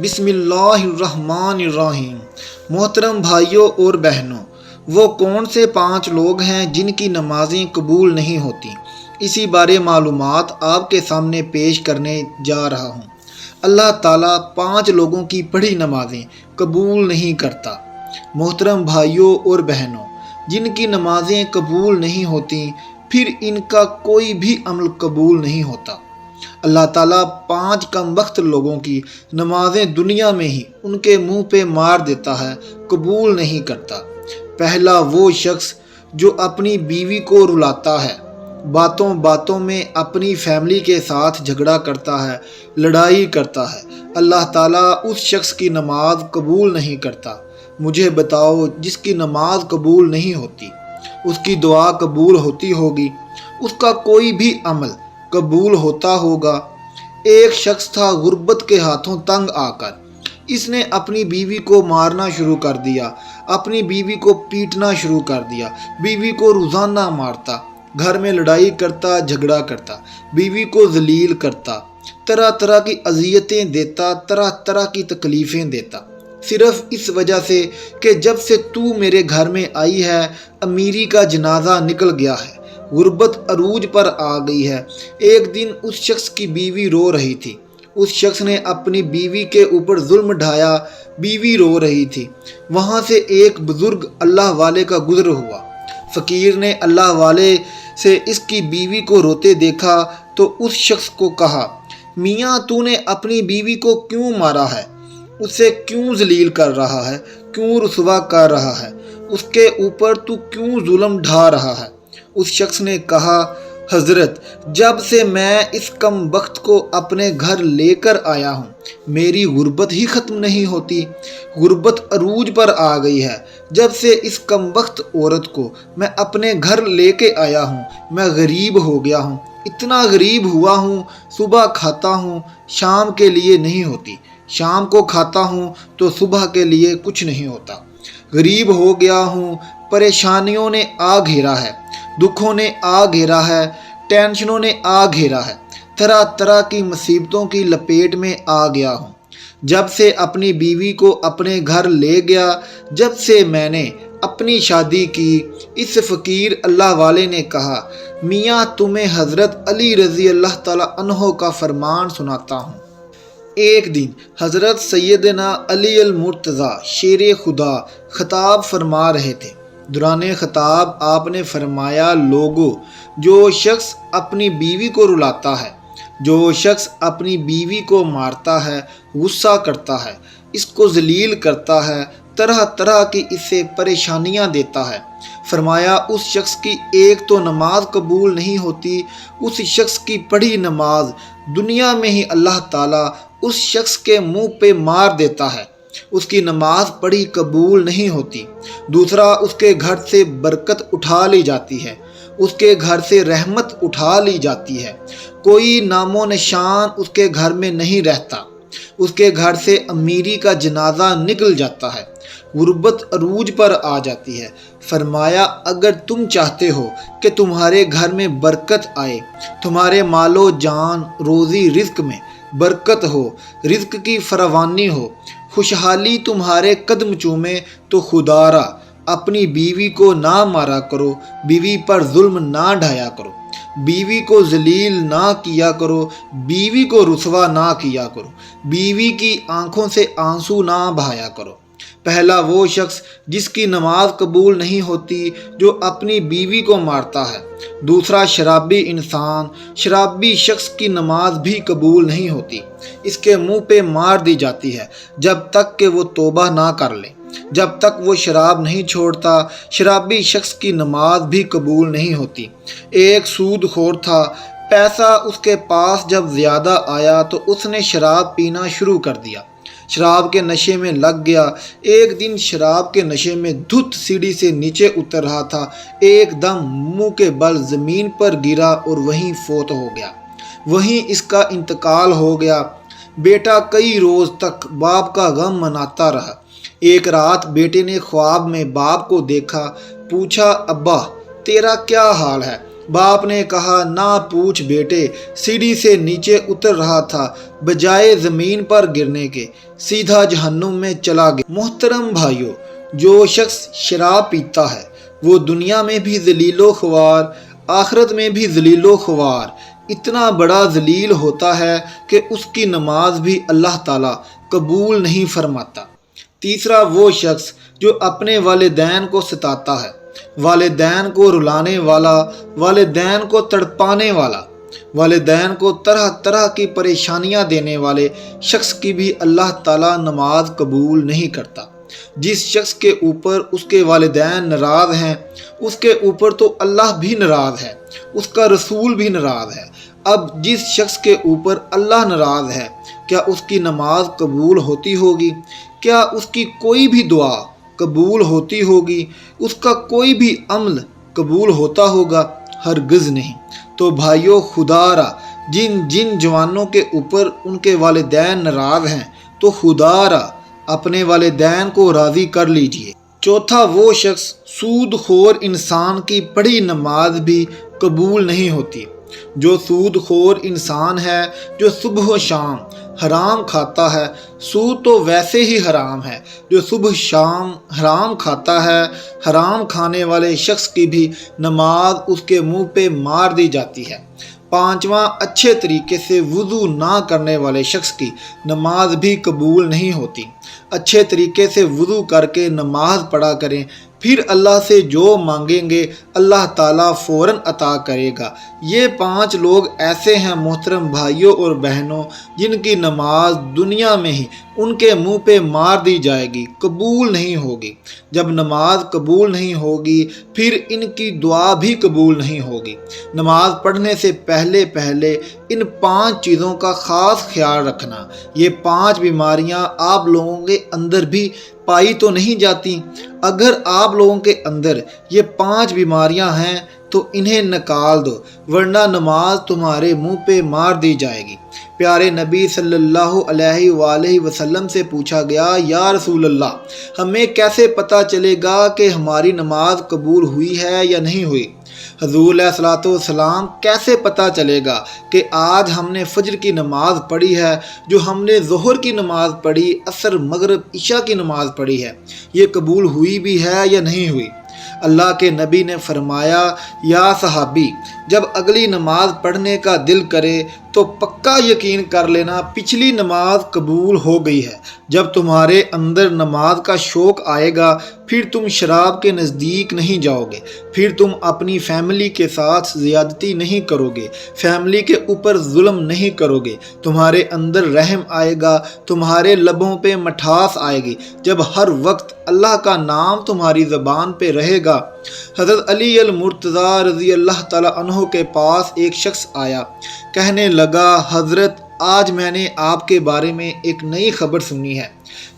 बिस्मिल्लाहिर्रहमानिर्रहीम। मोहतरम भाइयों और बहनों, वो कौन से पाँच लोग हैं जिनकी नमाजें कबूल नहीं होती? इसी बारे मालूम आपके सामने पेश करने जा रहा हूँ। अल्लाह ताला पाँच लोगों की पढ़ी नमाजें कबूल नहीं करता। मोहतरम भाइयों और बहनों, जिनकी नमाजें कबूल नहीं होती, फिर इनका कोई भी अमल कबूल नहीं होता। अल्लाह ताला पाँच कम वक्त लोगों की नमाजें दुनिया में ही उनके मुँह पे मार देता है, कबूल नहीं करता। पहला वो शख्स जो अपनी बीवी को रुलाता है, बातों बातों में अपनी फैमिली के साथ झगड़ा करता है, लड़ाई करता है। अल्लाह ताला उस शख्स की नमाज़ कबूल नहीं करता। मुझे बताओ, जिसकी नमाज़ कबूल नहीं होती, उसकी दुआ कबूल होती होगी, उसका कोई भी अमल कबूल होता होगा। एक शख्स था गुर्बत के हाथों तंग आकर। इसने अपनी बीवी को मारना शुरू कर दिया। अपनी बीवी को पीटना शुरू कर दिया। बीवी को रोज़ाना मारता। घर में लड़ाई करता, झगड़ा करता। बीवी को जलील करता। तरह तरह की अजियतें देता तरह तरह की तकलीफ़ें देता। सिर्फ़ इस वजह से कि जब से तू मेरे घर में आई है, अमीरी का जनाजा निकल गया है। गुर्बत अरूज पर आ गई है। एक दिन उस शख्स की बीवी रो रही थी। उस शख्स ने अपनी बीवी के ऊपर जुल्म ढाया, बीवी रो रही थी। वहाँ से एक बुज़ुर्ग अल्लाह वाले का गुजर हुआ। फ़कीर ने अल्लाह वाले से इसकी बीवी को रोते देखा तो उस शख्स को कहा, मियाँ, तूने अपनी बीवी को क्यों मारा है? उसे क्यों जलील कर रहा है? क्यों रसवा कर रहा है? उसके ऊपर तू क्यों जुल्म ढा रहा है? उस शख्स ने कहा, हज़रत, जब से मैं इस कम वक्त को अपने घर लेकर आया हूँ, मेरी गुर्बत ही ख़त्म नहीं होती। गुर्बत अरूज पर आ गई है। जब से इस कम वक्त औरत को मैं अपने घर लेके आया हूँ, मैं गरीब हो गया हूँ। इतना गरीब हुआ हूँ, सुबह खाता हूँ, शाम के लिए नहीं होती। शाम को खाता हूँ तो सुबह के लिए कुछ नहीं होता। गरीब हो गया हूँ, परेशानियों ने आ घेरा है। दुखों ने आ घेरा है, टेंशनों ने आ घेरा है। तरह तरह की मुसीबतों की लपेट में आ गया हूँ। जब से अपनी बीवी को अपने घर ले गया, जब से मैंने अपनी शादी की, इस फ़कीर अल्लाह वाले ने कहा, मियाँ, तुम्हें हज़रत अली रज़ी अल्लाह अनहो का फरमान सुनाता हूँ। एक दिन हज़रत सैदना अली मुर्तज़ा शेर खुदा ख़ताब फरमा रहे थे। दुरान ख़ताब आपने फरमाया, लोगो, जो शख्स अपनी बीवी को रुलाता है, जो शख्स अपनी बीवी को मारता है, गुस्सा करता है, इसको जलील करता है तरह तरह की इससे परेशानियाँ देता है। फरमाया, उस शख्स की एक तो नमाज़ कबूल नहीं होती, उस शख्स की पढ़ी नमाज़ दुनिया में ही अल्लाह ताला उस शख्स के मुँह पे मार देता है। उसकी नमाज़ पढ़ी कबूल नहीं होती। दूसरा, उसके घर से बरकत उठा ली जाती है। उसके घर से रहमत उठा ली जाती है। कोई नामो निशान उसके घर में नहीं रहता। उसके घर से अमीरी का जनाजा निकल जाता है। गुर्बत अरूज पर आ जाती है। फरमाया, अगर तुम चाहते हो कि तुम्हारे घर में बरकत आए, तुम्हारे मालो जान रोज़ी रिस्क में बरकत हो रिस्क की फरवानी हो खुशहाली तुम्हारे कदम चूमे तो खुदारा, अपनी बीवी को ना मारा करो, बीवी पर जुल्म ना ढाया करो। बीवी को जलील ना किया करो, बीवी को रुसवा ना किया करो। बीवी की आँखों से आँसू ना बहाया करो। पहला वो शख्स जिसकी नमाज़ कबूल नहीं होती, जो अपनी बीवी को मारता है। दूसरा शराबी इंसान, शराबी शख्स की नमाज़ भी कबूल नहीं होती। इसके मुँह पे मार दी जाती है, जब तक कि वो तोबा ना कर ले। जब तक वो शराब नहीं छोड़ता, शराबी शख्स की नमाज़ भी कबूल नहीं होती। एक सूद खोर था। पैसा उसके पास जब ज़्यादा आया तो उसने शराब पीना शुरू कर दिया। शराब के नशे में लग गया। एक दिन शराब के नशे में धुत सीढ़ी से नीचे उतर रहा था। एकदम मुँह के बल ज़मीन पर गिरा और वहीं फोत हो गया। वहीं इसका इंतकाल हो गया। बेटा कई रोज़ तक बाप का गम मनाता रहा। एक रात बेटे ने ख्वाब में बाप को देखा। पूछा, अब्बा, तेरा क्या हाल है? बाप ने कहा, ना पूछ बेटे, सीढ़ी से नीचे उतर रहा था, बजाय ज़मीन पर गिरने के। सीधा जहन्नुम में चला गया। मोहतरम भाइयों, जो शख्स शराब पीता है, वो दुनिया में भी जलीलो ख्वार, आखरत में भी जलीलो ख्वार। इतना बड़ा जलील होता है कि उसकी नमाज़ भी अल्लाह ताला कबूल नहीं फरमाता। तीसरा वो शख्स, जो अपने वालदेन को सताता है वालदेन को रुलाने वाला, वालदेन को तड़पाने वाला, वालदेन को तरह तरह की परेशानियाँ देने वाले शख्स की भी अल्लाह ताला नमाज़ कबूल नहीं करता। जिस शख्स के ऊपर उसके वालदेन नाराज़ हैं, उसके ऊपर तो अल्लाह भी नाराज़ है, उसका रसूल भी नाराज़ है। अब जिस शख्स के ऊपर अल्लाह नाराज़ है, क्या उसकी नमाज़ कबूल होती होगी? क्या उसकी कोई भी दुआ कबूल होती होगी, उसका कोई भी अमल कबूल होता होगा, हरगज़ नहीं। तो भाइयों, खुदारा, जिन जिन जवानों के ऊपर उनके वालदेन नाराज़ हैं तो खुदारा, अपने वालदेन को राज़ी कर लीजिए। चौथा वो शख्स सूद खोर इंसान की पढ़ी नमाज़ भी कबूल नहीं होती। जो सूद खोर इंसान है, जो सुबह शाम हराम खाता है सूद तो वैसे ही हराम है। जो सुबह शाम हराम खाता है, हराम खाने वाले शख्स की भी नमाज़ उसके मुँह पे मार दी जाती है। पांचवा, अच्छे तरीके से वज़ू ना करने वाले शख्स की नमाज़ भी कबूल नहीं होती। अच्छे तरीके से वज़ू करके नमाज़ पढ़ा करें फिर अल्लाह से जो मांगेंगे, अल्लाह ताला फ़ौर अता करेगा। ये पाँच लोग ऐसे हैं मोहतरम भाइयों और बहनों, जिनकी नमाज़ दुनिया में ही उनके मुँह पे मार दी जाएगी, कबूल नहीं होगी। जब नमाज़ कबूल नहीं होगी, फिर इनकी दुआ भी कबूल नहीं होगी। नमाज़ पढ़ने से पहले पहले इन पाँच चीज़ों का ख़ास ख्याल रखना। ये पाँच बीमारियाँ आप लोगों के अंदर भी पाई तो नहीं जाती। अगर आप लोगों के अंदर ये पाँच बीमारियाँ हैं तो इन्हें निकाल दो, वरना नमाज़ तुम्हारे मुँह पे मार दी जाएगी। प्यारे नबी सल्लल्लाहु अलैहि वसल्लम से पूछा गया, या रसूल अल्लाह हमें कैसे पता चलेगा कि हमारी नमाज़ कबूल हुई है या नहीं हुई? हजूल सलातम कैसे पता चलेगा कि आज हमने फ़जर की नमाज़ पढ़ी है, जो हमने जहर की नमाज़ पढ़ी, असर मगरब ईशा की नमाज़ पढ़ी है? ये कबूल हुई भी है या नहीं हुई? अल्लाह के नबी ने फरमाया, या सहाबी, जब अगली नमाज़ पढ़ने का दिल करे तो पक्का यकीन कर लेना, पिछली नमाज़ कबूल हो गई है। जब तुम्हारे अंदर नमाज़ का शौक़ आएगा, फिर तुम शराब के नज़दीक नहीं जाओगे। फिर तुम अपनी फैमिली के साथ ज़्यादती नहीं करोगे। फैमिली के ऊपर जुल्म नहीं करोगे। तुम्हारे अंदर रहम आएगा, तुम्हारे लबों पे मठास आएगी। जब हर वक्त अल्लाह का नाम तुम्हारी ज़बान पे रहेगा हज़रत अली मुर्तज़ा रज़ी अल्लाह तहों के पास एक शख्स आया। कहने लगा, हज़रत, आज मैंने आपके बारे में एक नई खबर सुनी है।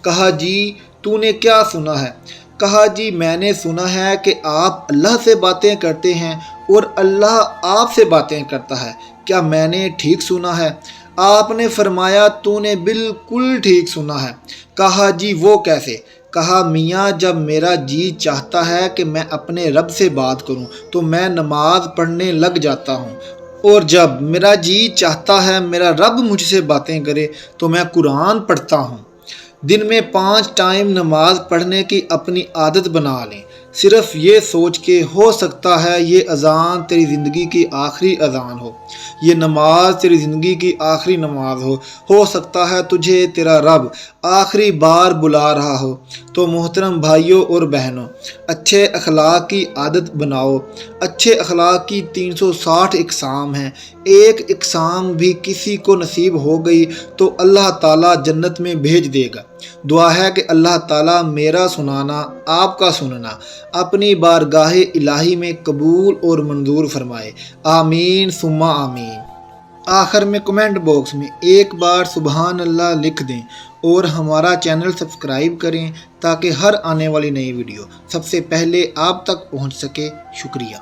कहा, जी, तूने क्या सुना है? कहा, जी, मैंने सुना है कि आप अल्लाह से बातें करते हैं और अल्लाह आपसे बातें करता है। क्या मैंने ठीक सुना है? आपने फरमाया, तूने बिल्कुल ठीक सुना है। कहा, जी, वो कैसे? कहा, मियाँ, जब मेरा जी चाहता है कि मैं अपने रब से बात करूँ तो मैं नमाज़ पढ़ने लग जाता हूँ। और जब मेरा जी चाहता है मेरा रब मुझसे बातें करे तो मैं कुरान पढ़ता हूँ। दिन में पाँच टाइम नमाज़ पढ़ने की अपनी आदत बना लें। सिर्फ़ ये सोच के हो सकता है ये अज़ान तेरी ज़िंदगी की आखिरी अज़ान हो। ये नमाज़ तेरी ज़िंदगी की आखिरी नमाज़ हो। हो सकता है तुझे तेरा रब आखिरी बार बुला रहा हो तो मोहतरम भाइयों और बहनों, अच्छे अखलाक की आदत बनाओ। अच्छे अखलाक की 360 इकसाम हैं। एक इकसाम भी किसी को नसीब हो गई तो अल्लाह ताला जन्नत में भेज देगा। दुआ है कि अल्लाह ताला मेरा सुनाना, आपका सुनना, अपनी बारगाह इलाही में कबूल और मंजूर फरमाए। आमीन सुमा आमीन। आखिर में कमेंट बॉक्स में एक बार सुबहान अल्लाह लिख दें और हमारा चैनल सब्सक्राइब करें ताकि हर आने वाली नई वीडियो सबसे पहले आप तक पहुँच सके। शुक्रिया।